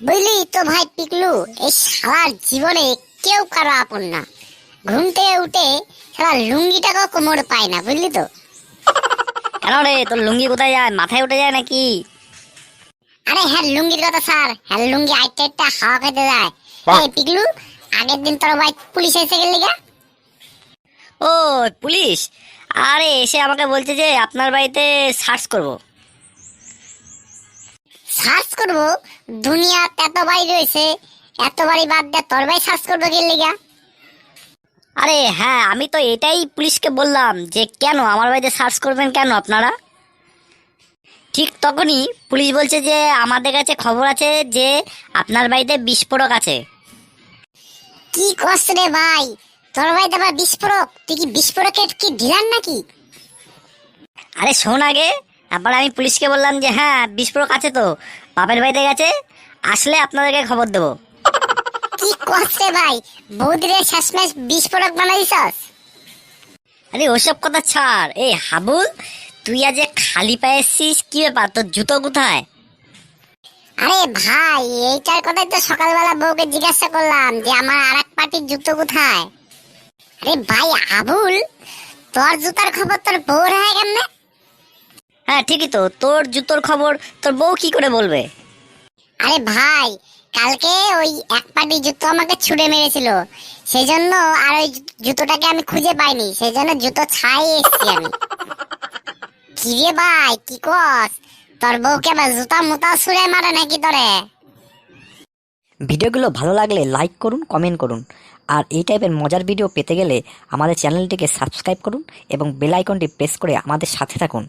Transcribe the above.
বুঝলি তো ভাই পিকলু এই শালার জীবনে কেউ কারও আপন না। ঘুম থেকে উঠে শালা লুঙ্গিটাকেও কোমর পায় না বুঝলি তো? কেন রে তোর লুঙ্গি কোথায় যায়? মাথায় উঠে যায় নাকি? আরে হ্যাঁ লুঙ্গির কথা স্যার। হ্যাঁ লুঙ্গি আইটা আইটা হাওয়া খেতে যায়। এই পিকলু আগের দিন তোর ভাই পুলিশ এসে গেলি গা। ও পুলিশ? আরে এসে আমাকে বলছে যে আপনার বাড়িতে সার্চ করব। সার্চ করব? দুনিয়া এত বাড়ি রয়েছে এত বাড়ি বাদ দিয়ে তোর ভাই সার্চ করব গেলি গা আরে হ্যাঁ আমি তো এটাই পুলিশকে বললাম যে কেন আমার বাড়িতে সার্চ করবেন কেন আপনারা? ঠিক তখনই পুলিশ বলছে যে আমাদের কাছে খবর আছে যে আপনার বাড়িতে বিস্ফোরক আছে। কি কষ্ট রে ভাই তোর ভাই তো আবার বিস্ফোরক? তুই কি বিস্ফোরকের কি ডিলার নাকি? আরে শোন আগে তারপর আমি পুলিশকে বললাম যে হ্যাঁ বিস্ফোরক আছে তো বাপের বাড়িতে গেছে আসলে আপনাদেরকে খবর দেবো। কি রে ভাই? বৌদিরে শেষমেশ বিস্ফোরক বানাই দিছস আরে ওসব কথা ছাড়। এই হাবুল তুই আজ খালি পায়ে এসছিস কি ব্যাপার? তোর জুতো কোথায়? আরে ভাই এইটার কথাই তো সকালবেলা বউকে জিজ্ঞাসা করলাম যে আমার আর এক পার্টির জুতো কোথায়? আরে ভাই আবুল তোর জুতার খবর তোর বউর হয়ে কেমনে হ্যাঁ ঠিকই তো। তোর জুতোর খবর তোর বউ কি করে বলবে? আরে ভাই কালকে ওই এক পাটি জুতো আমাকে ছুড়ে মেরেছিল। সেই জন্য আর ওই জুতোটাকে আমি খুঁজে পাইনি। সেই জন্য জুতো ছাই এসছি আমি। কি রে ভাই কি কস? তোর বউকে আবার জুতা মুতা ছুড়ে মারে নাকি তোরে? ভিডিওগুলো ভালো লাগলে লাইক করুন কমেন্ট করুন। আর এই টাইপের মজার ভিডিও পেতে গেলে আমাদের চ্যানেলটিকে সাবস্ক্রাইব করুন এবং বেল আইকনটি প্রেস করে আমাদের সাথে থাকুন।